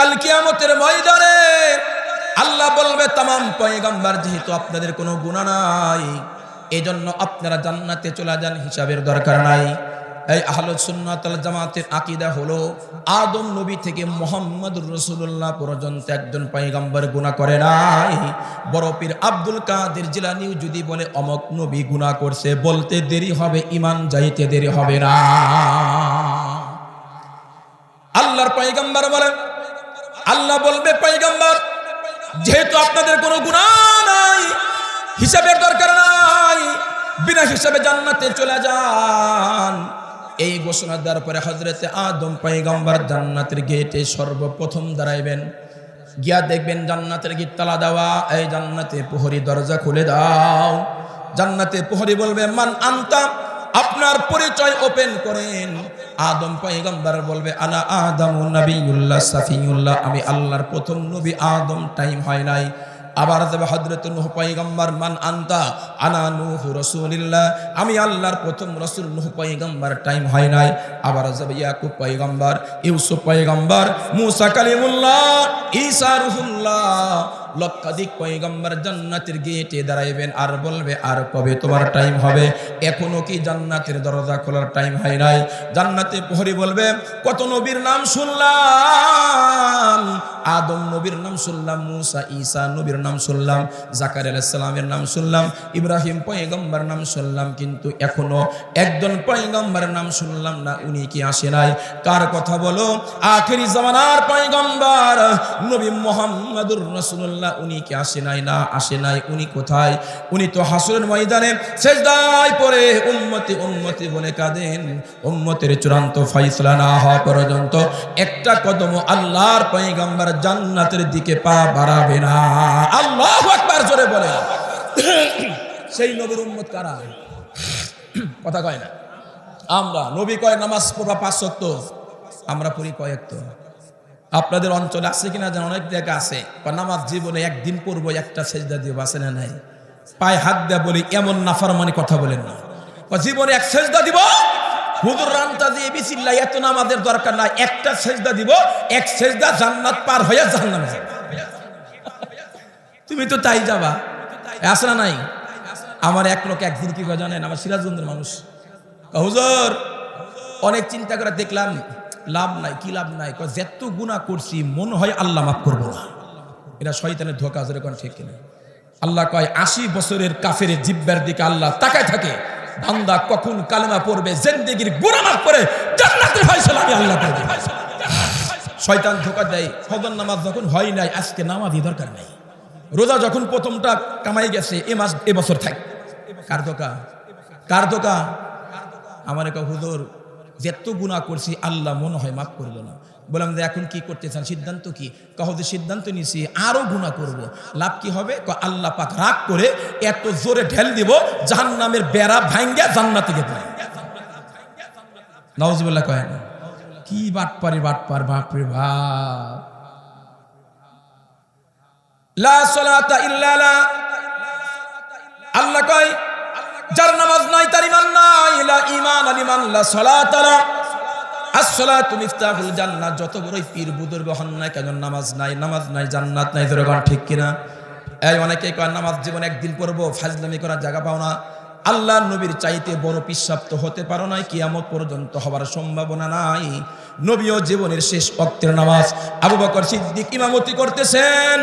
কাল কিয়ামতের ময়দানে আল্লাহ বলবে, তামাম পয়গাম্বার যেহেতু আপনাদের কোনো গুণা নাই, এজন্য আপনারা জান্নাতে চলে যান, হিসাবের দরকার নাই। এই আহলুস সুন্নাতুল জামাতের আকীদা হলো, আদম নবী থেকে মোহাম্মদ রসুল্লাহ পর্যন্ত একজন পয়গাম্বার গুনাহ করে নাই। বড় পীর আব্দুল কাদের জিলানীও যদি বলে, অমক নবী গুনাহ করছে, বলতে দেরি হবে ইমান যাইতে দেরি হবে না। আল্লাহর পয়গাম্বার বলেন আল্লাহ বলবে, পয়গাম্বার, যেহেতু আপনাদের কোনো গুণা নাই, হিসাবের দরকার নাই, বিনা হিসাবে জান্নাতে চলে যান। এই ঘোষণা দেওয়ার পরে হজরতে আদম পয়গম্বর জান্নাতের গেটে সর্বপ্রথম দাঁড়াইবেন। গিয়া দেখবেন জান্নাতের গেট তালা দেওয়া। এই জান্নাতে প্রহরী দরজা খুলে দাও। জান্নাতে প্রহরী বলবে, মান আনতা, আপনার পরিচয় ওপেন করেন। আদম পয়গম্বর বলবে আনা আদম নবীউল্লাহ সাফিউল্লাহ। আমি আল্লাহর প্রথম নবী আদম টাইম হয় নাই। আবার দেবে হজরত নুহ পয়গম্বর, মান আন্তা? আনা নুহ রসুলিল্লাহ। আমি আল্লাহর প্রথম রসুল নুহ পয়গম্বর টাইম হয় নাই। আবার যাবে ইয়াকুব পয়গম্বর, ইউসুফ পয়গম্বর, মুসা কালিমুল্লাহ, ঈসা রুহুল্লাহ। লক্ষাধিক পয়গম্বর জান্নাতের গেটে দাঁড়াইবেন, আর বলবে, আর কবে তোমার টাইম হবে? এখনও কি জান্নাতের দরজা খোলার টাইম হয় নাই? জান্নাতে প্রহরী বলবে, কত নবীর নাম শুনলাম, আদম নবীর নাম শুনলাম, মুসা ঈসা নবীর নাম শুনলাম জাকার আলাইসালামের নাম শুনলাম, ইব্রাহিম পয়গম্বর নাম শুনলাম, কিন্তু এখনও একজন পয়গম্বরের নাম শুনলাম না, উনি কি আসে নাই? কার কথা বলো? আখেরি জামানার পয়গম্বর নবী মোহাম্মদুর রাসূলুল্লাহ উনি কি আসে নাই? না, আসে নাই। উনি কোথায়? উনি তো হাসরের ময়দানে। সেজদায় পড়ে উম্মতি উম্মতি বলে কাঁদেন। উম্মতের চূড়ান্ত ফয়সলা না হওয়া পর্যন্ত একটা কদম আল্লাহর পয়গম্বর জান্নাতের দিকে পা বাড়াবে না। আল্লাহু আকবার, জোরে বলে সেই নবীর উম্মত কারা? কথা কয় না। আমরা, নবী কয় নামাজ পড়বা পাঁচ শক্ত আমরা পড়ি কয়েক তো আপনাদের অঞ্চলে আছে কিনা যেন অনেক জায়গা আছে। নামাজ জীবনে একদিন পড়ব একটা সেজদা দিব আছে না নাই। পায়ে হাত দেয়া বলি এমন নাফারমানি কথা বলেন না। জীবনে এক সেজদা দিব দিয়ে তুমি তো তাই যাবা। নাই? আমার এক লোক একদিন কি জানেন? আমার মানুষ। হুজুর, অনেক চিন্তা করে দেখলাম লাভ নাই, কি লাভ নাই? যেত গুণা করছি, মনে হয় আল্লাহ মাফ করব না। এটা শয়তানের ধোকা যেরকম ঠিক কিনা? আল্লাহ কয়, আশি বছরের কাফের জিব্বার দিকে আল্লাহ তাকায় থাকে। বান্দা কখন কালেমা পড়বে, জেন্দেগির গুণা মাফ করে জান্নাতের ফয়সালা আমি আল্লাহ করে শয়তান ধোকা দেয়, ফজর নামাজ যখন হয় নাই, আজকে নামাজই দরকার নাই। রোজা যখন প্রথমটা কামাই গেছে, এ মাস, এ বছর থাক। কার ধোকা? কার ধোকা? আমার একটা হুজুর যেত গুণা করছি, আল্লাহ মনে হয় মাফ করব না। বললাম যে এখন কি করতে চান? সিদ্ধান্ত কি? কহতে সিদ্ধান্ত নিছি আরও গুণা করব। লাভ কি হবে? ক আল্লাহ পাক রাগ করে এত জোরে ঢেল দিব, জাহান্নামের বেড়া ভাঙ্গা জান্নাতে গেতে নওয়াজবুল্লাহ কয় না কি বাট বাটপারি বাটপার বাপরে বাপ! লা সলাতা ইল্লা আল্লাহ কয় যার নামাজ নাই, তার ইমান নাই। লা ইমান আলিমান লা সলাতালা আসসালাতু মিফতাহুল জান্নাত। যত বড়ই পীর বুদুর হন নাই কেন, নামাজ নাই নামাজ নাই, জান্নাত নাই ধরে ঠিক কিনা? এই অনেকে কয়, নামাজ জীবন একদিন পড়ব, ফাজলামি করার জায়গা পাও না। আল্লাহ নবীর চাইতে বড় পিসাপ্ত হতে পারো নাই, কিয়ামত পর্যন্ত হবার সম্ভাবনা নাই। নবীও জীবনের শেষ অক্তের নামাজ আবু বকর সিদ্দিক ইমামতি করতেছেন।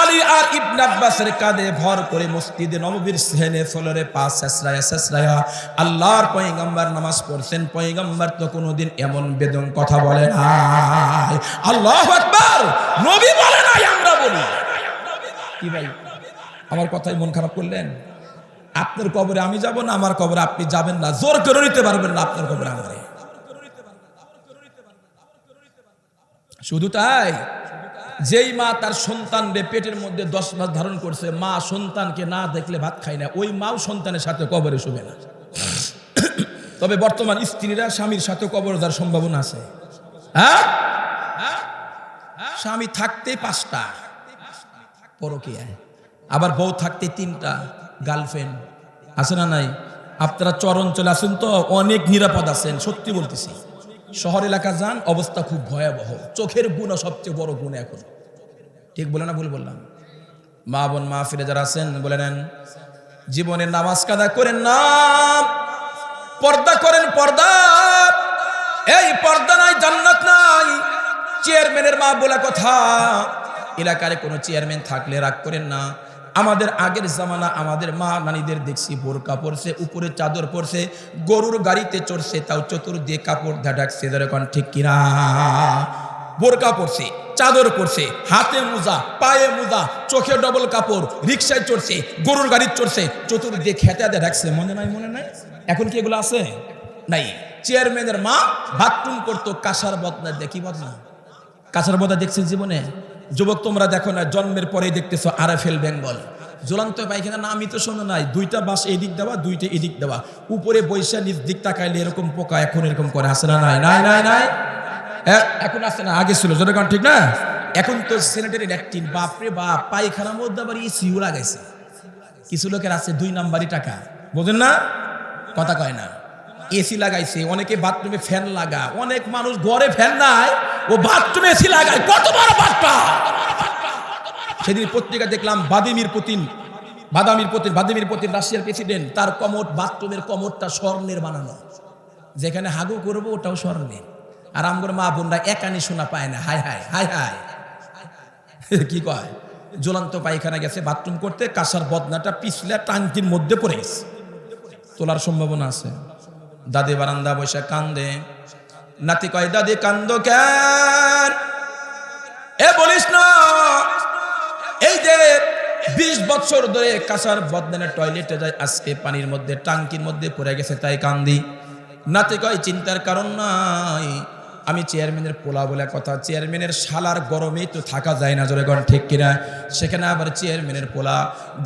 আলী আর ইবনে আব্বাসের কাঁধে ভর করে মসজিদে নববীর সেনে ফলরে পাঁচ শেষরায়া শেষরায়া আল্লাহর পয়গাম্বার নামাজ পড়ছেন, পয়গাম্বার তো কোনোদিন এমন বেদন কথা বলে নাই। আল্লাহ আকবার! নবী বলে নাই, আমরা বলি। কি ভাই, আমার কথাই মন খারাপ করলেন? আপনার কবরে আমি যাব না, আমার কবরে আপনি যাবেন না। জোর করে নিতে পারবেন না আপনার কবরে আমারে শুধু তাই, যেই মা তার সন্তান সন্তানরে পেটের মধ্যে দশ মাস ধারণ করছে, মা সন্তানকে না দেখলে ভাত খায় না, ওই মাও সন্তানের সাথে কবরে শুবে না। তবে বর্তমান স্ত্রীরা স্বামীর সাথে কবর দেওয়ার সম্ভাবনা আছে। হ্যাঁ? স্বামী থাকতে পাঁচটা, পরকীয়ায়। আবার বউ থাকতে তিনটা। গার্লফ্রেন্ড। আছে না নাই? আপনারা চর অঞ্চলে আছেন তো, অনেক নিরাপদ আছেন, সত্যি বলতেছি। শহর এলাকা যান, অবস্থা খুব ভয়াবহ। চোখের গুণা সবচেয়ে বড় গুণ এখন। ঠিক বলে না ভুল বললাম? মা বোন, মা ফিরে যারা আছেন, বলে নেন জীবনের নামাজ কাদা করেন না, পর্দা করেন পর্দা। এই পর্দা নাই, জান্নাত নাই। চেয়ারম্যানের মা বলে কথা, এলাকার কোনো চেয়ারম্যান থাকলে রাগ করেন না। আমাদের আগের জামানা আমাদের মা নানীদের দেখছি, বোরকা পরছে, উপরে চাদর পরছে, গরুর গাড়িতে চড়ছে, তাও চতুর চতুর্দিকে কাপড় ধাডাকছে যেরকম ঠিক কিনা। বোরকা পরছে, চাদর পরছে, হাতে মোজা, পায়ে মোজা, চোখে ডবল কাপড়, রিক্সায় চড়ছে, গরুর গাড়ি চড়ছে চতুর চতুর্দিকে খেতে রাখছে মনে নাই মনে নাই? এখন কি এগুলো আছে? নাই। চেয়ারম্যানের মা বাথরুম করতো, কাঁসার বদনা দেখি বদনা কাঁসার বদনা দেখছেন জীবনে? যুবক, তোমরা দেখো না, জন্মের পরে দেখতেছো আরএফএল বেঙ্গল। জ্বলন্ত পায়খানা, না, আমি তো শোনো নাই। দুইটা বাস এদিক দেওয়া, দুইটা এদিক দেওয়া। উপরে বৈশা নিজ দিক তাকাইলে এরকম পোকা, এখন এরকম করে আসে না নাই? নাই নাই নাই? এখন আসে না, আগে ছিল জনগণ ঠিক না? এখন তো স্যানিটারি ল্যাট্রিন বাপরে বাপ, পায়খানার মধ্যে আবার ইসিউ লাগাইছে। কিছু লোকের আছে দুই নাম্বারই টাকা। বোঝেন না? কথা কয় না। এসি লাগাইছে, অনেকে বাথরুমে ফ্যান লাগা অনেক মানুষ ঘরে ফ্যান নাই, ও বাথরুমে এসি লাগায়, কত বড় বাট্টা সেদিন পত্রিকা দেখলাম, Vladimir Putin, Vladimir Putin, Vladimir Putin রাশিয়ার প্রেসিডেন্ট তার কমোট বাথরুমের কমোটটা স্বর্ণের বানানো। যেখানে হাগু করব, ওটাও স্বর্ণের। আর আমগর মা বোনরা একানি শোনা পায় না হাই হাই হাই হাই কি কয়? জ্বলন্ত পায়খানা গেছে বাথরুম করতে, কাঁসার বদনাটা পিছলে টাঙ্কির মধ্যে পড়ে গেছে। তোলার সম্ভাবনা আছে। দাদি বারান্দা বসে কান্দে। নাতি কয়, দাদি, কান্দ কেন? এ বলিস না। এই যে বিশ বছর ধরে কাঁসার বদনানের টয়লেটে যায়, আজকে পানির মধ্যে, টাঙ্কির মধ্যে পড়ে গেছে, তাই কান্দি। নাতি কয়, চিন্তার কারণ নাই। আমি চেয়ারম্যানের পোলা বলে কথা, চেয়ারম্যানের শালার গরমেই তো থাকা যায় না, জোরে ঠিক কিনা? সেখানে আবার চেয়ারম্যানের পোলা,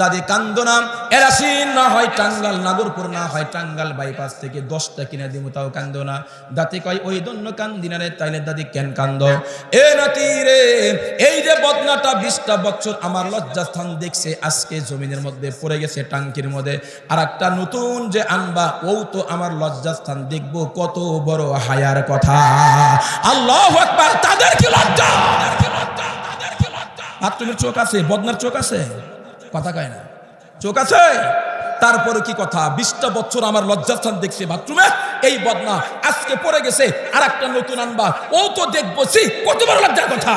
দাদি কান্দনা এরাসিন না হয় টাঙ্গাল, নাগরপুর না হয় টাঙ্গাল বাইপাস থেকে দশটা কিনে দিব তাও কান্দ না। দাতি কয়, ওই দন্য কান্দিনা রে, তাইলে দাদি কেন কান্দ? এ নাতি রে, এই যে বদনাটা বিশটা বছর আমার লজ্জাস্থান দেখছে, আজকে জমিনের মধ্যে পড়ে গেছে টাঙ্কির মধ্যে। আর একটা নতুন যে আনবা, ও তো আমার লজ্জাস্থান দেখব, কত বড় হায়ার কথা। আল্লাহ একবার তাদের কি লজ্জা চোখ আছে, বদনার চোখ আছে? কথা কয় না। চোখ আছে? তারপরে কি কথা? বিশটা বছর আমার লজ্জাস্থান দেখছে বাথরুমে, এই বদনা আজকে পড়ে গেছে আর একটা নতুন আনবা। ও তো দেখব সি কত বড় লজ্জার কথা।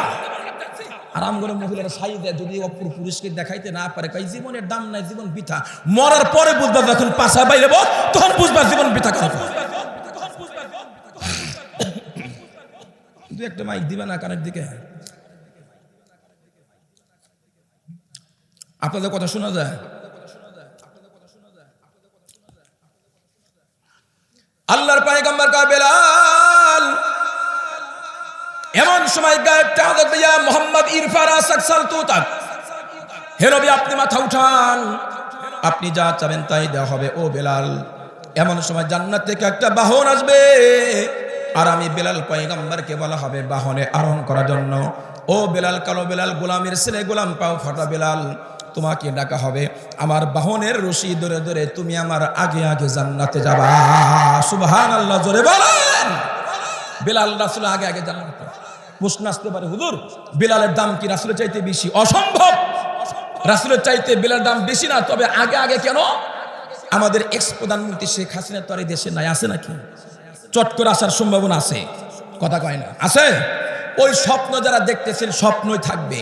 আরাম করে মহিলারা সাই দেয়, যদি অপর পুরুষকে দেখাইতে না পারে কই জীবনের দাম নাই, জীবন বৃথা। মরার পরে বুঝবা যখন পাশা বাইরে তখন বুঝবা জীবন বৃথা কথা দু একটা মাইক দিবে না কানের দিকে? আপনাদের কথা শোনা যায়? আল্লাহর পায়গাম্বার কা বেলাল, এমন সময় গায়েবটা দেখবে ইয়া মোহাম্মদ ইরফারা সাকসাল তুতাক হে নবী, আপনি মাথা উঠান। আপনি যা চাবেন তাই দেওয়া হবে। ও বেলাল, এমন সময় জান্নাত থেকে একটা বাহন আসবে। আর আমি বেলাল পয়গম্বরকে বলা হবে বাহনে আরোহণ করার জন্য। ও বেলাল, কালো বেলাল, গোলামের ছেলে, গোলাম পাও ফাটা বেলাল, তোমাকে ডাকা হবে আমার বাহনের রশি ধরে ধরে তুমি আমার আগে আগে জান্নাতে যাবা। সুবহান আল্লাহ জোরে বলেন। বেলাল রাসুল আগে আগে জান্নাতে। প্রশ্ন আসতে পারে, হুজুর, বেলালের দাম কি রাসুলের চাইতে বেশি? অসম্ভব। রাসুলের চাইতে বেলার দাম বেশি না, তবে আগে আগে কেন? আমাদের এক্স প্রধানমন্ত্রী শেখ হাসিনা তো আর দেশে নাই, আছে নাকি? চট করে আসার সম্ভাবনা আছে। কথা কয় না। আছে? ওই স্বপ্ন যারা দেখতেছেন, স্বপ্নই থাকবে।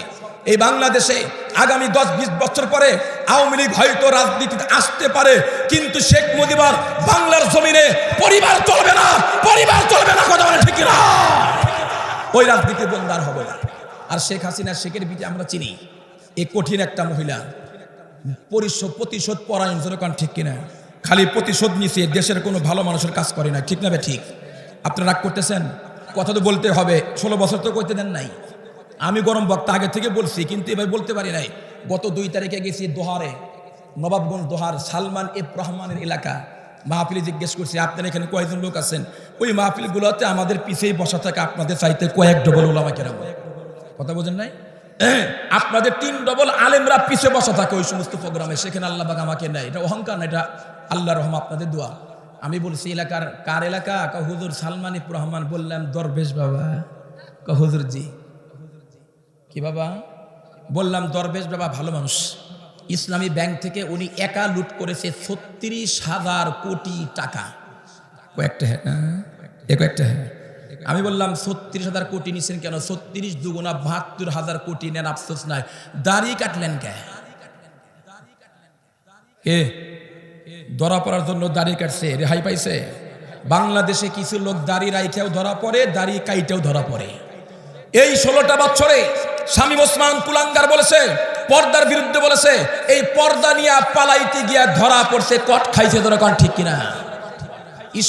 এই বাংলাদেশে আগামী দশ বিশ বছর পরে আওয়ামী লীগ হয়তো রাজনীতিতে আসতে পারে, কিন্তু শেখ মুজিবার বাংলার জমিনে পরিবার চলবে না, পরিবার চলবে না, কথা বলে ঠিক না ওই রাজনীতি বন্দার হবে না। আর শেখ হাসিনা, শেখের বিটে আমরা চিনি। এ কঠিন একটা মহিলা। পরিশোধ প্রতিশোধ পরায়ণ জনগণ ঠিক কিনা? খালি প্রতিশোধ নিছে, দেশের কোনো ভালো মানুষের কাজ করে না। ঠিক না ঠিক? আপনারা রাগ করতেছেন? কথা তো বলতে হবে। ষোলো বছর তো করতে দেন নাই। আমি গরম বক্তা আগে থেকে বলছি, কিন্তু এবার বলতে পারি নাই। গত দুই তারিখে গেছি দোহারে, নবাবগঞ্জ দোহার সালমান এফ রহমানের এলাকা। মাহফিলে জিজ্ঞেস করছি, আপনার এখানে কয়েকজন লোক আছেন? ওই মাহফিলগুলোতে আমাদের পিছেই বসা থাকে আপনাদের চাইতে কয়েক ডবল ওলামা কেরাম। কথা বোঝেন নাই? আপনাদের তিন ডবল আলেমরা পিছে বসা থাকে ওই সমস্ত প্রোগ্রামে। সেখানে আল্লাহ বাগ আমাকে নেয়। এটা অহংকার না, এটা আল্লাহ রহম আপনাদের দোয়া। আমি বলছি, এলাকার কার এলাকা? কা হুজুর রহমান। বললাম, দরবেশ বাবা। কা জি। কি বাবা? বললাম, দরবেশ বাবা ভালো মানুষ। ইসলামী ব্যাংক থেকে উনি একা লুট করেছে ছত্রিশ হাজার কোটি টাকা। কয়েকটা হ্যাঁ এ কয়েকটা হ্যাঁ। আমি বললাম, ছত্রিশ হাজার কোটি নিছেন কেন? ছত্রিশ দুগুণা বাহাত্তর হাজার কোটি নেন, আফসোস নাই। দাড়ি কাটলেন কে? ধরা পড়ার জন্য দাড়ি কাটছে, রেহাই পাইছে? বাংলাদেশে কিছু লোক দাড়ি রাইখেও ধরা পড়ে, দাড়ি কাইটেও ধরা পড়ে। এই ষোলোটা বছরে স্বামী ওসমান কুলাঙ্গার বলেছে, পর্দার বিরুদ্ধে বলেছে, এই পর্দা নিয়ে পালাইতে গিয়া ধরা পড়ছে, কট খাইছে ধরে কন ঠিক কিনা?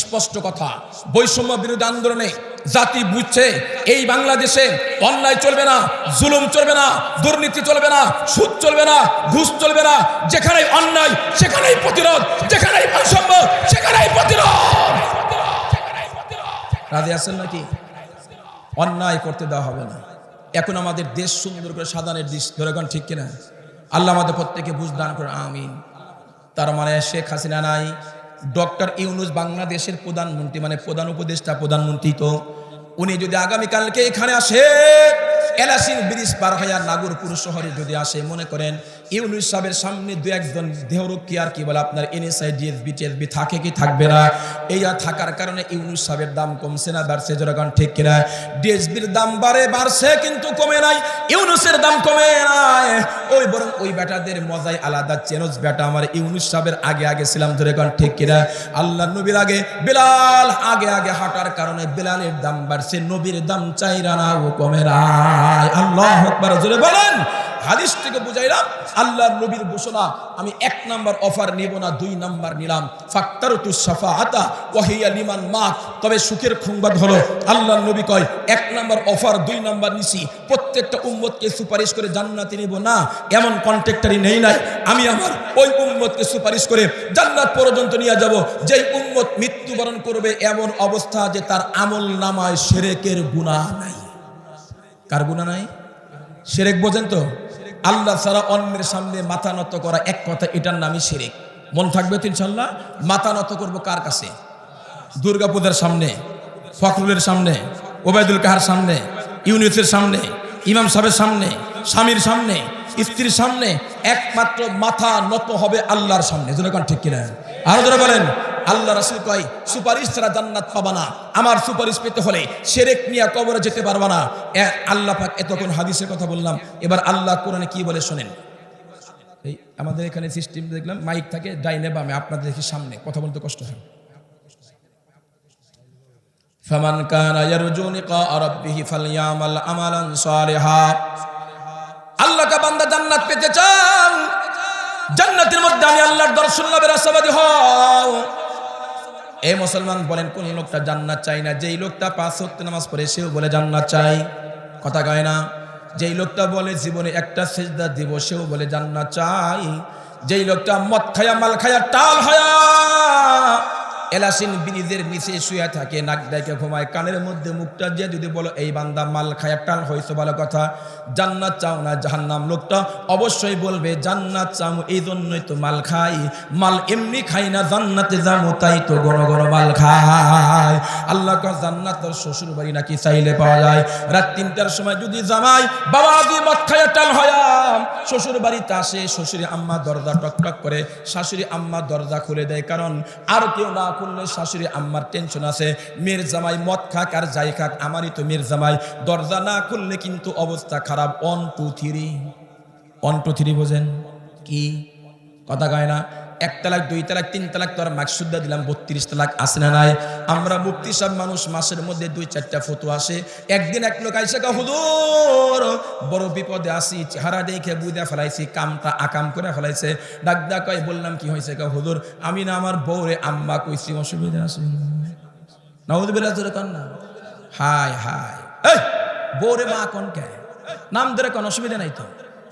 স্পষ্ট কথা, বৈষম্য বিরোধী আন্দোলনে জাতি বুঝছে, এই বাংলাদেশে অন্যায় চলবে না, জুলুম চলবে না, দুর্নীতি চলবে না, সুদ চলবে না, ঘুষ চলবে না, যেখানেই অন্যায়, সেখানেই প্রতিরোধ, যেখানেই বৈষম্য সেখানেই প্রতিরোধ। রাজি আছেন নাকি? অন্যায় করতে দেওয়া হবে না। এখন আমাদের দেশ সুন্দর করে সাধারণের দিশ ধরে ঠিক কিনা? আল্লাহ আমাদের প্রত্যেকে বুঝ দান করে, আমিন। তার মানে শেখ হাসিনা নাই ডক্টর ইউনুস বাংলাদেশের প্রধানমন্ত্রী মানে প্রধান উপদেষ্টা, প্রধানমন্ত্রী তো, উনি যদি আগামীকালকে এখানে আসে, এলাসিন ব্রিজ পার হইয়া নাগরপুর শহরে যদি আসে, মনে করেন ইউনুস সাহেবের সামনে দু একজন দেহরক্ষী আর কি বলে, আপনার এনএসআই ডিএসবি টিএসবি থাকে কি থাকবে না? এই থাকার কারণে ইউনুস সাহেবের দাম কমছে না, বাড়ছে যেরকম ঠিক কিনা? ডিএসবির দাম বাড়ে, বাড়ছে কিন্তু কমে নাই, ইউনুসের দাম কমে নাই। ওই বরং ওই বেটাদের মজাই আলাদা, চেনজ বেটা আমার ইউনুস সাহেবের আগে আগে ছিলাম কারণ ঠিক কিনা? আল্লাহ নবীর আগে, বেলাল আগে আগে হাঁটার কারণে বেলালের দাম বাড়ছে, নবীর দাম চাইরা না, ও কমে নাই। আল্লাহ আকবার, জোরে বলেন। হাদিস থেকে বুঝাইলাম, আল্লাহর নবীর ঘোষণা, আমি এক নাম্বার অফার নিব না, দুই নাম্বার নিলাম। ফাক্তারতু সাফাআতা ওয়াহিয়া লিমান মাত। তবে সুখের সংবাদ হলো, আল্লাহর নবী কয়, এক নাম্বার অফার, দুই নাম্বার নিছি। প্রত্যেকটা উম্মতকে সুপারিশ করে জান্নাতে নিব না, এমন কন্ট্রাক্টরই নেই নাই। আমি আমার ওই উম্মতকে সুপারিশ করে জান্নাত পর্যন্ত নিয়ে যাব। যেই উম্মত মৃত্যুবরণ করবে এমন অবস্থা যে তার আমল নামায় সেরেকের গুনাহ নাই। কার গুনাহ নাই? সেরেক বোঝেন তো? আল্লাহ ছাড়া অন্যের সামনে মাথা নত করা এক কথা, এটার নামই সেরেক মন থাকবে তো ইনশাল্লাহ? মাথা নত করব কার কাছে? দুর্গা পূজার সামনে, ফখরুলের সামনে, ওবায়দুল কাহার সামনে, ইউনিসের সামনে, ইমাম সাহেবের সামনে, স্বামীর সামনে, স্ত্রীর সামনে, একমাত্র মাথা নত হবে আল্লাহর সামনে। যেরকম ঠিক কিনা? আরও ধরে বলেন আল্লাহ রাসুল কয়, সুপারিশ ছাড়া জান্নাত পাবা না। আমার সুপারিশ পেতে হলে সেরেক নিয়ে কবরে যেতে পারবা না। আল্লাহ পাক এতক্ষণ হাদিসের কথা বললাম। এবার আল্লাহ কোরআনে কি বলে শোনেন? এই আমাদের এখানে সিস্টেম দেখলাম মাইক থাকে, ডাইনে বামে, আপনাদের দেখি সামনে, কথা বলতে কষ্ট হয়। ফামান কানা ইয়ারজু লিকা রাব্বিহি ফালইয়ামাল আমালান সালিহা। আল্লাহ বান্দা জান্নাত পেতে চাও জান্নাতের মধ্যে আমি আল্লাহর দর্শন লাভের আশাবাদী হও। এই মুসলমান বলেন, কোন লোকটা জান্নাত চাই না? যেই লোকটা পাঁচ হত্যা নামাজ পড়ে, সেও বলে, জান্নাত চাই। কথা কয় না। যেই লোকটা বলে, জীবনে একটা সেজদা দিব, সেও বলে, জান্নাত চাই। যেই লোকটা মদ খায়া, মাল খায়া, টাল হয়া এলাসিন ব্রিজের নিচে শুয়ে থাকে, নাক ডাইকে ঘুমায়, কানের মধ্যে মুখটা দিয়ে যদি বলো, এই বান্দা মাল খায়া টাল হয়েছে ভালো কথা। জান্নাত চাও না জাহান্নাম লোকটা? অবশ্যই বলবে, জান্নাত চাও এই জন্যই তো মাল খাই। মাল এমনি খাই না, জান্নাতে যাব, তাই তো গণ গণ মাল খাই। আল্লাহ কা জান্নাত তোর শ্বশুর বাড়ি নাকি চাইলে পাওয়া যায়? রাত তিনটার সময় যদি জামাই, বাবা যদি মদ খায়া টাল হয়া শ্বশুর বাড়িতে আসে শ্বশুরি আম্মা দরজা টক টক করে, শাশুড়ি আম্মা দরজা খুলে দেয়, কারণ আর কেউ না খুললে শাশুড়ি আম্মার টেনশন আছে। মেয়ের জামাই মদ খাক আর যাই খাক, আমারই তো মেয়ের জামাই। দরজা না খুললে কিন্তু অবস্থা খারাপ। One two three one two three বোঝেন? কি? কথা কয় না? এক তালাক, দুই তালাক, তিন তালাক তো আর মাকসুদ্দা দিলাম, বত্রিশ তালাক আসে না নাই? আমরা মুক্তি সব মানুষ, মাসের মধ্যে দুই, চারটা ফটো আসে। একদিন এক লোক আইসে হুদুর বড় বিপদে আসি চেহারা দেখে বুঝে ফেলাইছি, কামটা আকাম করে ফেলাইছে। ডাক ডাক কয়, বললাম কি হয়েছে? কা হুদুর আমি না আমার বউরে আম্মা কইছি, অসুবিধা আছে। নাউদ বেলা কন না? হায় হায়। বউরে মা কোন কে? নাম ধরে কোন, অসুবিধা নাই তো?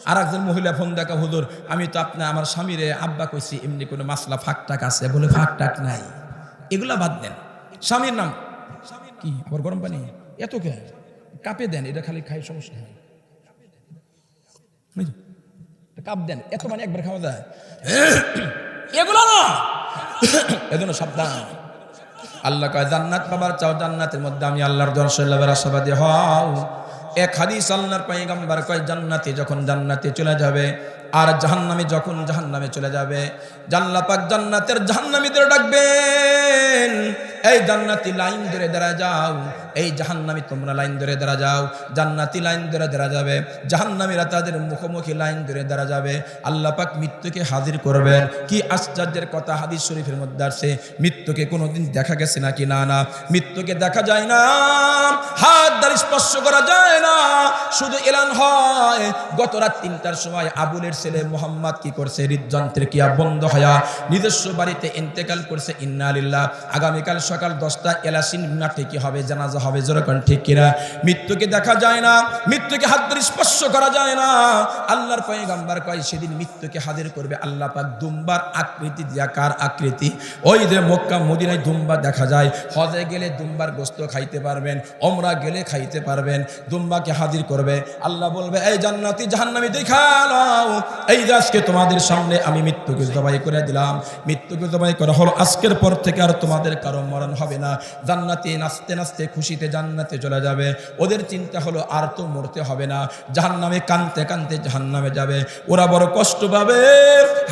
আর একজন মহিলা ফোন দেখা, হুজুর, আমি তো আপনার আমার স্বামীরে, আব্বা কইছি, এমনি কোনো মাসলা ফাঁক টাক আছে? বলে, ফাঁক টাক নাই। এগুলা বাদ দেন। স্বামীর নাম? কি, আবার গরম পানি? এত কে? কাপে দেন, এটা খালি খাই সমস্যা হয়? কাপ দেন, এত মানে একবার খাওয়া যায়। এগুলো না! এজন্য সাবধান। আল্লাহ কয়, জান্নাত পাবার চাও জান্নাতের মধ্যে, আমি আল্লাহর দর্শন লাভের আশাবাদী হও। এক হাদিস আল্লাহর পাইগাম্বার কয়, জান্নাতে যখন জান্নাতে চলে যাবে, আর জাহান্নামে যখন জাহান্নামে চলে যাবে জান্নাত জান্নাতের জাহান্নামীদের ডাকবেন। এই জান্নাতি লাইন ধরে দাঁড়া যাও। এই জাহান্নামী তোমরা লাইন ধরে দাঁড়া যাও। জান্নাতি লাইন ধরে দাঁড়া যাবে। জাহান্নামীরা তাদের মুখোমুখি লাইন ধরে দাঁড়া যাবে। আল্লাহ পাক মৃত্যুকে হাজির করবেন। কি আশ্চর্যের কথা হাদিস শরীফের মধ্যে আছে মৃত্যুকে কোনোদিন দেখা গেছে নাকি? না না। মৃত্যুকে দেখা যায় না। হাত দ্বারা স্পর্শ করা যায় না। শুধু এলান হয়। গত রাত তিনটার সময় আবুলের ছেলে মোহাম্মদ কি করছে? হৃদযন্ত্রের কিয়া বন্ধ হয়া নিজস্ব বাড়িতে ইন্তেকাল করছে? ইন্না আলিল্লাহ আগামীকাল সকাল দশটা এলাসিন মাঠে কি হবে, জানাজা হবে যেরকম ঠিক কিনা? মৃত্যুকে দেখা যায় না, মৃত্যুকে হাত ধরে স্পর্শ করা যায় না। আল্লাহর পয়গাম্বার কয়, সেদিন মৃত্যুকে হাজির করবে আল্লাহ পাক, দুম্বার আকৃতি দিয়া, কার আকৃতি? ওই যে মক্কা, মদিনায় দুম্বা দেখা যায়, হজে গেলে দুম্বার গোস্ত খাইতে পারবেন, ওমরা গেলে খাইতে পারবেন, দুম্বাকে হাজির করবে। আল্লাহ বলবে, এই জান্নাতি জাহান্নামী, দেখা নাও। এই আজকে তোমাদের সামনে আমি মৃত্যুকে জবাই করে দিলাম, মৃত্যুকে জবাই করা হলো, আজকের পর থেকে আর তোমাদের কারও মরণ হবে না। জান্নাতে নাচতে নাচতে খুশিতে জান্নাতে চলে যাবে। ওদের চিন্তা হলো, আর তো মরতে হবে না। জাহান্নামে কানতে কানতে জাহান্নামে যাবে। ওরা বড় কষ্ট পাবে।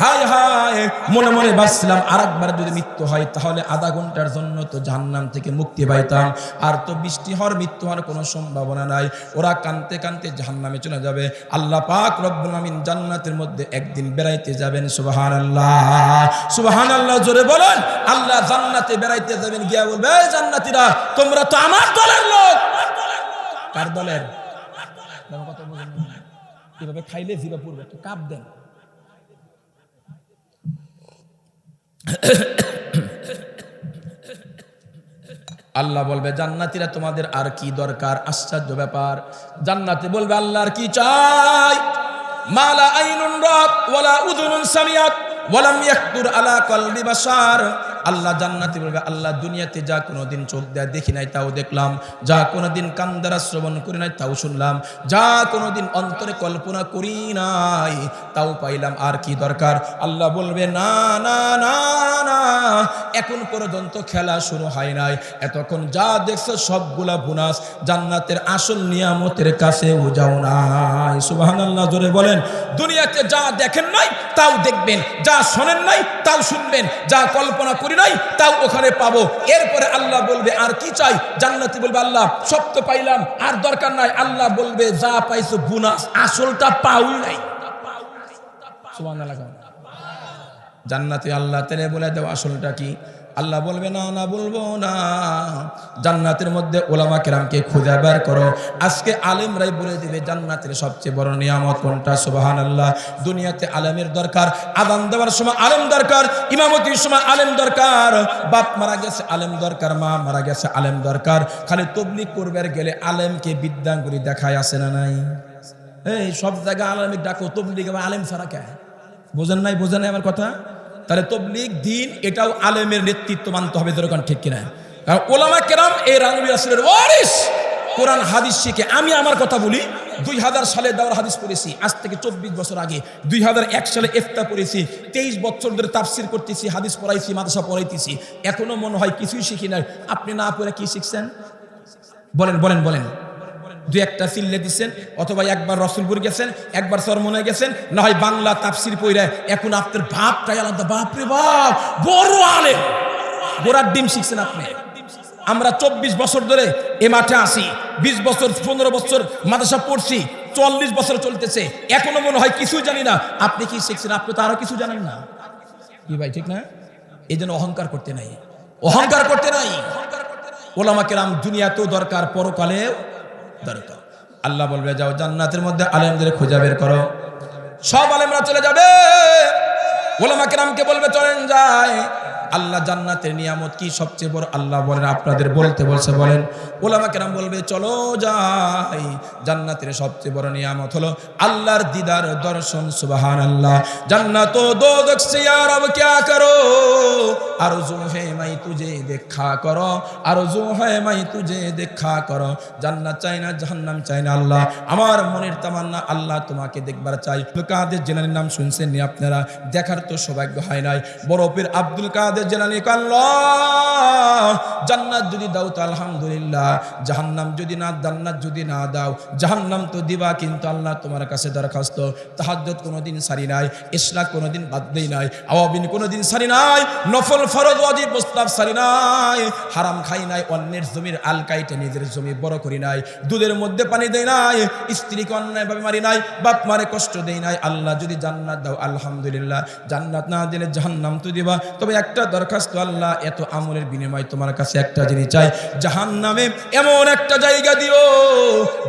হায় হায়, মনে মনে ভাবছিলাম আর একবার যদি মৃত্যু হয়, তাহলে আধা ঘণ্টার জন্য তো জাহান্নাম থেকে মুক্তি পাইতাম। আর তো বৃষ্টি হওয়ার মৃত্যু হওয়ার কোনো সম্ভাবনা নাই। ওরা কানতে কানতে জাহান্নামে চলে যাবে। আল্লাহ পাক রব্বুল আমিন জান্নাতের মধ্যে একদিন বেড়াইতে যাবেন সুবাহান আল্লাহ সুবাহান আল্লাহ জোরে বলেন, আল্লাহ জান্নাতে বেড়াইতে যাবেন গিয়া বলবে, "এই জান্নাতীরা, তোমরা তো আমার দলের লোক। কার দলের? এভাবে খাইলে জিবা পড়বে, একটু কাপ দেন। আল্লাহ বলবে, জান্নাতীরা, তোমাদের আর কি দরকার? আশ্চর্য ব্যাপার। জান্নাতে বলবে, আল্লাহর কি চাই? মালা আইনুন রাত ওয়ালা উযুনুন সামিয়াত, ওয়ালাম ইয়াকতুর আলা কলবি বাশার। আল্লাহ জান্নাতে বলবে, আল্লাহ দুনিয়াতে যা কোনোদিন চোখ দেয়া দেখি নাই তাও দেখলাম, যা কান দ্বারা শ্রবণ করি নাই তাও শুনলাম, যা কোনোদিন অন্তরে কল্পনা করি নাই তাও পাইলাম, আর কি দরকার? আল্লাহ বলবে, না না না না, এখন পর্যন্ত খেলা শুরু হয় নাই, এতক্ষণ যা দেখছ সবগুলা বুনাস, জান্নাতের আসল নিয়ামতের কাছে ও যাও নাই। সুবাহান জোরে বলেন, দুনিয়াতে যা দেখেন নাই তাও দেখবেন, যা শোনেন নাই তাও শুনবেন, যা কল্পনা করি নাই, তাও ওখানে পাবো। এরপরে আল্লাহ বলবে, আর কি চাই? জান্নাতি বলবে, আল্লাহ, সব তো পাইলাম, আর দরকার নাই। আল্লাহ বলবে, যা পাইছো বুনাস আসলটা পাউই নাই। জান্নাতে আল্লাহ তেলে বলে দেও, আসলটা কি? আল্লাহ বলবে, না না, বলব না। জান্নাতের মধ্যে ওলামা কেরামকে খুঁজে বের করো। আজকে আলেমরাই বলে দিবে, জান্নাতের সবচেয়ে বড় নিয়ামত কোনটা? সুবাহান আল্লাহ দুনিয়াতে আলেমের দরকার, আদান দেওয়ার সময় আলেম দরকার, ইমামতির সময় আলেম দরকার। বাপ মারা গেছে, আলেম দরকার। মা মারা গেছে, আলেম দরকার। খালি তবলিক করবার গেলে আলেমকে বিদ্যাঙ্গুলি দেখায় আসে না নাই? এই সব জায়গায় আলেমিক ডাকো আবার আলেম ছাড়া কে? বোঝেন নাই বোঝেন নাই আমার কথা? তাহলে তবলিগ দিন এটাও আলেমের নেতৃত্ব মানতে হবে যেরকম ঠিক কিনা? কারণ ওলামা কেরাম এই রানবী আসলের ওয়ারিস। কোরআন, হাদিস শিখে আমি আমার কথা বলি দুই হাজার সালে দাওয়ার হাদিস পড়েছি, আজ থেকে চব্বিশ বছর আগে। দুই হাজার এক সালে এফতা পড়েছি, তেইশ বছর ধরে তাফসির করতেছি, হাদিস পড়াইছি, মাদ্রাসা পড়াইতেছি। এখনও মনে হয় কিছুই শিখি না আপনি না পড়ে কি শিখছেন? বলেন বলেন বলেন। দুই একটা চিল্লে দিচ্ছেন অথবা একবার রসুলপুর গেছেন, একবার সরমনে গেছেন, না হয় বাংলা তাপসির পইরা এখন আপনার ভাবটাই আলাদা। বাপরে বাপ, বড় আলে গোড়ার ডিম শিখছেন আপনি। আমরা চব্বিশ বছর ধরে এ মাঠে আসি বিশ বছর, পনেরো বছর মাদ্রাসা পড়ছি, চল্লিশ বছর চলতেছে। এখনও মনে হয় কিছুই জানি না। আপনি কি শিখছেন? আপনি তো আরও কিছু জানেন না। কি ভাই, ঠিক না? এই জন্য অহংকার করতে নাই। অহংকার করতে নাই। ওলামা কেরাম দুনিয়াতেও দরকার, পরকালেও দরকার। আল্লাহ বলবে, যাও জান্নাতের মধ্যে আলেমদের খোঁজা বের করো। সব আলেমরা চলে যাবে। ওলামা কেরামকে বলবে, চলেন যায় আল্লাহ জান্নাতের নিয়ামত কি সবচেয়ে বড়? আল্লাহ বলেন, আপনাদের বলতে বলছে, বলেন, ওলামা কেরাম বলবে, চলো যাই। জান্নাতের সবচেয়ে বড় নিয়ামত হলো আল্লাহর দিদার দর্শন সুবাহান আল্লাহ জান্নাত করো? হে মাই তুজে দেখা হে মাই তুজে দেখা জান্নাত চাই না, জাহান্নাম চাই না, আল্লাহ। আমার মনের তামান্না, আল্লাহ তোমাকে দেখবার চাই। কাদের নাম শুনছেন নি আপনারা? দেখার তো সৌভাগ্য হয় নাই। বরফের আব্দুল কাদের কাদের জেলানি কাল্লাহ জান্নাত যদি দাও তো আলহামদুলিল্লাহ, জাহান্নাম যদি না, জান্নাত যদি না দাও, জাহান্নাম তো দিবা, কিন্তু আল্লাহ তোমার কাছে দরখাস্ত। তাহাজ্জুদ কোনোদিন সারি নাই ইসলাম কোনোদিন বাদ দেই নাই, আওয়াবিন কোনোদিন সারি নাই, নফল ফরজ, ওয়াজিব মুস্তাব সারি নাই, হারাম খাই নাই, অন্যের জমির আল কাইটে নিজের জমি বড় করি নাই, দুধের মধ্যে পানি দেই নাই, স্ত্রীকে অন্যায়ভাবে মারি নাই, বাপ মারে কষ্ট দেই নাই, আল্লাহ যদি জান্নাত দাও, আলহামদুলিল্লাহ। জান্নাত না দিলে জাহান্নাম তো দিবা, তবে একটা দরখাস্ত আল্লাহ, এত আমলের বিনিময় তোমার কাছে একটা জিনিস চাই, জাহান্নামে এমন একটা জায়গা দিও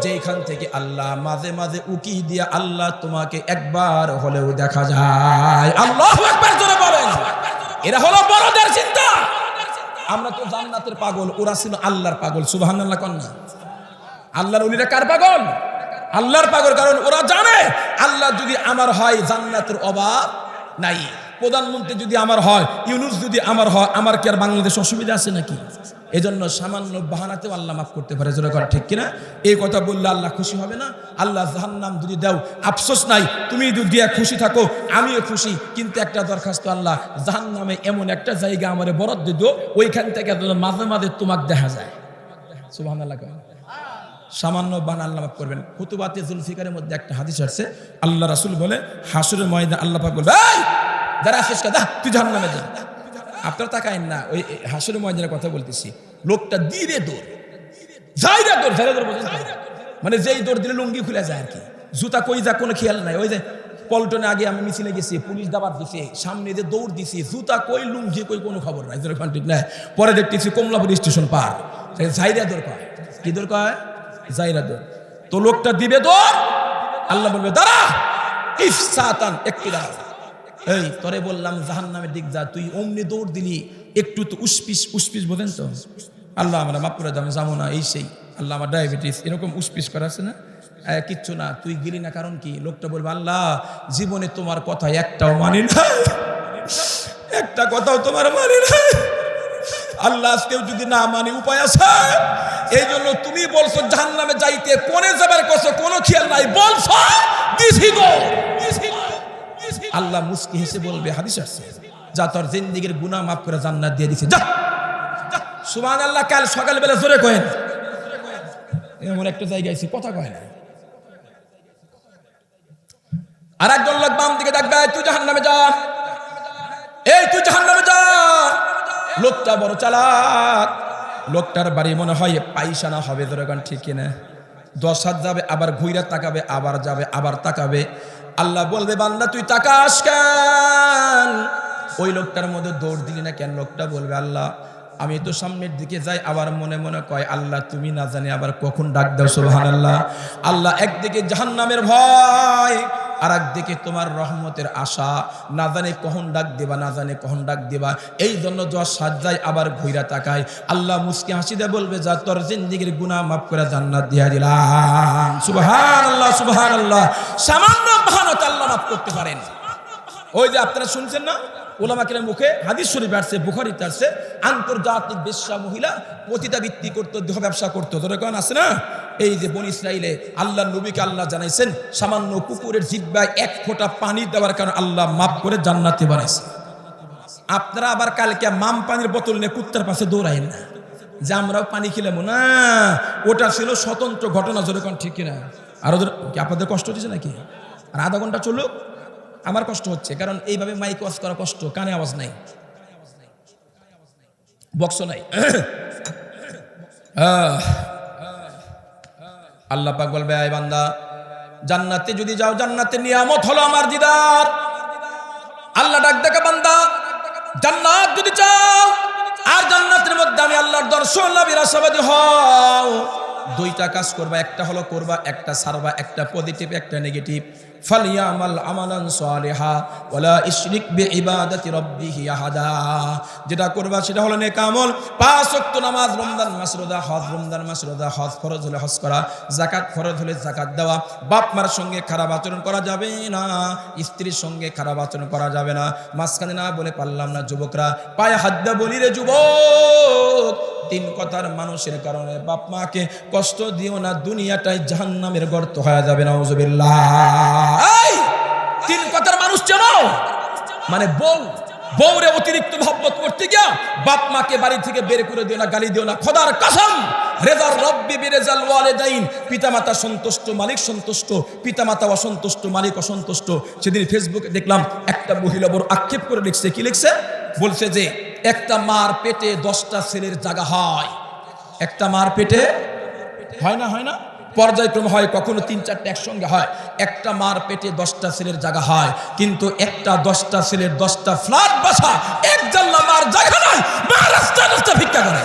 যেখান থেকে আল্লাহ মাঝে মাঝে উকি দিয়ে আল্লাহ তোমাকে একবার হলেও দেখা যায়। আল্লাহ একবার জোরে বলেন। এরা হলো বড়দের চিন্তা। আমরা তো জান্নাতের পাগল, ওরা ছিল আল্লাহর পাগল, সুবহানাল্লাহ কন্যা আল্লাহর উলিরা কার পাগল? আল্লাহর পাগল, কারণ ওরা জানে, আল্লাহ যদি আমার হয় জান্নাতের অভাব নাই। প্রধানমন্ত্রী যদি আমার হয়, ইউনুস যদি আমার হয়, আমার কি আর বাংলাদেশ অসুবিধা আছে নাকি? এজন্য সামান্য বাহানাতেও আল্লাহ মাফ করতে পারে, জোরে করা ঠিক কিনা? এই কথা বললে আল্লাহ খুশি হবে না? আল্লাহ জাহান্নাম যদি দাও, আফসোস নাই, তুমি যদি খুশি থাকো, আমিও খুশি, কিন্তু একটা দরখাস্ত আল্লাহ, জাহান্নামে এমন একটা জায়গা আমার বরাদ্দ দিও ওইখান থেকে মাঝে মাঝে তোমাকে দেখা যায়। সুবহানাল্লাহ কয়। সামান্য বান আল্লাহ করবেন। হুতুবাতে জুলফিকারের মধ্যে একটা হাদিস আসছে আল্লাহ রাসুল বলে হাসুরের ময়দা আল্লাহ বলবে যারা আসিস দা তুই জাহান নামে যা। আপনারা তাকায়েন না, ওই হাসুরের ময়দানের কথা বলতেছি। লোকটা দিবে দৌড় দৌড় যাই মানে যেই দৌড় দিলে লুঙ্গি খুলে যায় আর কি। জুতা কই যা কোনো খেয়াল নাই। ওই যে পল্টনে আগে আমি মিছিলে গেছি, পুলিশ দাবার দিছে, সামনে যে দৌড় দিছি, জুতা কই, লুঙ্গি কই, কোনো খবর নাই। যেরকম ঠিক নাই পরে দেখতেছি কমলাপুর স্টেশন পার। জাইরা দরকার কি দরকার জাইরা দর তো লোকটা দিবে দৌড়, আল্লাহ বলবে, দাঁড়া ইফ সাতান একটু দাঁড়া এই, তোরে বললাম জাহান নামের দিক যা, তুই অমনি দৌড় দিলি, একটু তো উসপিস উসপিস বোঝেন তো? আল্লাহ আমরা মাফ করে দাম যাব না, এই সেই। আল্লাহ আমার ডায়াবেটিস এরকম উসপিস করা আছে না? কিচ্ছু না, তুই গেলি না, কারণ কি? লোকটা বলবে, আল্লাহ, জীবনে তোমার কথা একটাও মানি না। একটা কথাও তোমার মানি না। আল্লাহ আজকেও যদি না মানি, উপায় আছে? এই জন্য তুমি বলছো জাহান নামে যাইতে, কোনে যাবার কছো কোনো খেয়াল নাই বলছো দিছি গো দিছি গো, দিছি গো। আল্লাহ মুস্কি হেসে বলবে, হাদিস আসছে। যা তোর জিন্দিগির গুনাহ মাফ করে জান্নাত দিয়ে দিছে, যা। সুবহান আল্লাহ কাল সকালবেলা জোরে কয়েন। এমন একটা জায়গায় কথা কয় না। আর একজন লোক বাম দিকে দেখবে তুই জাহান নামে যা। এই, তুই জাহান নামে যা। লোকটা বড় চালাক। লোকটার বাড়ি মনে হয় পাইসানা হবে দরকার ঠিক কিনা। দশ হাত যাবে, আবার ঘুইরা তাকাবে, আবার যাবে, আবার তাকাবে। আল্লাহ বলবে, বান্দা, তুই তাকাস কেন? ওই লোকটার মধ্যে দৌড় দিলি না কেন? লোকটা বলবে, আল্লাহ, আমি তো সামনের দিকে যাই, আবার মনে মনে কয়, আল্লাহ, তুমি না জানি আবার কখন ডাক দাও সুবহান আল্লাহ আল্লাহ একদিকে জাহান্নামের ভয় আর একদিকে তোমার রহমতের আশা। না জানে কখন ডাক দেবা, না জানে কখন ডাক দেবা। এই জন্য যা সাজ্জায় আবার ঘুইরা তাকায়। আল্লাহ মুসকে হাসি দিয়ে বলবে, যা তোর জিন্দিগির গুনাহ মাফ করে জান্নাত দিয়া দিলাম। সুবহান আল্লাহ সুবহান আল্লাহ সামান্য বাহানত আল্লাহ মাফ করতে পারেন। ওই যে আপনারা শুনছেন না? ওলামাকের মুখে হাদিস শরীফ আসছে, বুখারিতে আসছে, আন্তর্জাতিক বেশ্যা মহিলা পতিতাবৃত্তি করতো, দেহ ব্যবসা করতো। তোরা কেমন আছে না? এই যে বন ইসরাইলে আল্লাহ নবীকে আল্লাহ জানাইছেন, সামান্য কুকুরের জিব্বায় এক ফোঁটা পানি দেওয়ার কারণে আল্লাহ মাফ করে জান্নাতে বানাইছে। আপনারা আবার কালকে মাম পানির বোতল নিয়ে কুত্তার পাশে দৌড়াইন না? যে আমরাও পানি খেলাম। না, ওটা ছিল স্বতন্ত্র ঘটনা যেরকম ঠিক কিনা? আর ওদের আপনাদের কষ্ট হচ্ছে নাকি? আর আধা ঘণ্টা চলুক, আমার কষ্ট হচ্ছে, কারণ এইভাবে মাইক ওয়াজ করা কষ্ট, কানে আওয়াজ নাই। বক্স নাই। আল্লাহ পাক বলবে, আয় বান্দা, জান্নাতে যদি যাও, জান্নাতে নিয়ামত হলো আমার দিদার। আল্লাহ ডাক দেখে, বান্দা, জান্নাত যদি চাও, আর জান্নাতের মধ্যে আমি আল্লাহর দর্শন লাভের আশাবাদী হও। দুইটা কাজ করবা, একটা হলো করবা, একটা সারবা, একটা পজিটিভ একটা নেগেটিভ ফালিয়ামাল আমালান সালিহা ওয়ালা ইশরিক বিইবাদাতি রাব্বিহি আহাদা। যেটা করবা সেটা হলো নেক আমল। পাঁচ ওয়াক্ত নামাজ, রমজান মাস রোজা, হজ, রমজান মাস রোজা, হজ ফরজ হলে হজ করা, যাকাত ফরজ হলে যাকাত দেওয়া। বাপ মার সঙ্গে খারাপ আচরণ করা যাবে না, স্ত্রীর সঙ্গে খারাপ আচরণ করা যাবে না। মাঝখানে না বলে পারলাম না যুবকরা, পায়ে হাত দিয়ে বলি রে যুবক তিন কথার মানুষের কারণে বাপ মাকে কষ্ট দিও না, দুনিয়াটাই জাহান্নামের গর্ত হয়ে যাবে না তিন কথার মানুষ চেনো মানে বউ, বউরে অতিরিক্ত মহব্বত করতে গিয়া বাপ মাকে বাড়ি থেকে বের করে দিও না, গালি দিও না, খোদার কাসম, রেজার রব্বি বিরেজাল ওয়ালেদাইন, পিতামাতা সন্তুষ্ট মালিক সন্তুষ্ট, পিতামাতা অসন্তুষ্ট মালিক অসন্তুষ্ট। সেদিন ফেসবুকে দেখলাম একটা মহিলা বড় আক্ষেপ করে লিখছে, কি লিখছে? বলছে যে একটা মার পেটে দশটা ছেলের জায়গা হয়। একটা মার পেটে হয় না হয় না? পর্যায়ক্রম হয়, কখনো তিন চারটে একসঙ্গে হয়। একটা মার পেটে দশটা ছেলের জায়গা হয়, কিন্তু একটা দশটা ছেলের দশটা ফ্ল্যাট বাসা এক মার জায়গা নয় ভিক্ষা করে।